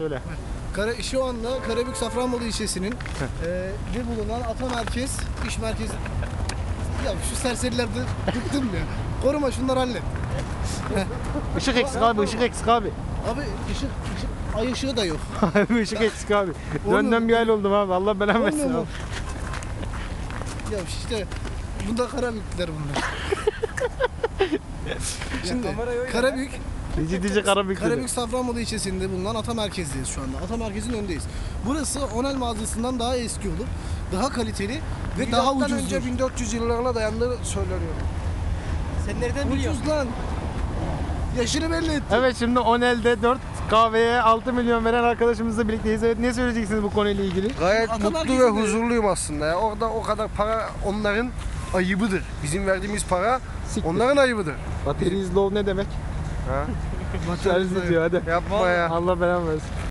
Söyle. Kara, şu anda Karabük Safranbolu ilçesinin e, de bulunan Ata Merkez İş Merkezi. Ya şu serserilerde bıktım ya. Koruma şunları hallet. Işık eksik abi, ışık eksik abi. Abi ışık, ışık ay ışığı da yok. Abi ışık eksik abi. Dönden bir hal oldum abi. Allah belanı versin abi. Ya işte bunda Karabükler bunlar. Şimdi Karabük, Ciddice Karabük dedi. Karabük Safranbolu ilçesinde bulunan Ata Merkez'deyiz şu anda. Ata Merkez'in önündeyiz. Burası Onel mağazasından daha eski olup daha kaliteli ve daha ucuz. önce 1400 yıllarına dayandığı söyleniyor. Sen nereden biliyorsun? Ucuz lan. Yaşını belli etti. Evet şimdi Onel'de 4 kahveye 6 milyon veren arkadaşımızla birlikteyiz. Evet ne söyleyeceksiniz bu konuyla ilgili? Gayet Ata mutlu ve merkezinde- huzurluyum aslında ya. Orada o kadar para onların ayıbıdır. Bizim verdiğimiz para Siktir. onların ayıbıdır. Battery is low ne demek? Ha? Şarj diyor hadi. Yapma ya. Allah belanı versin.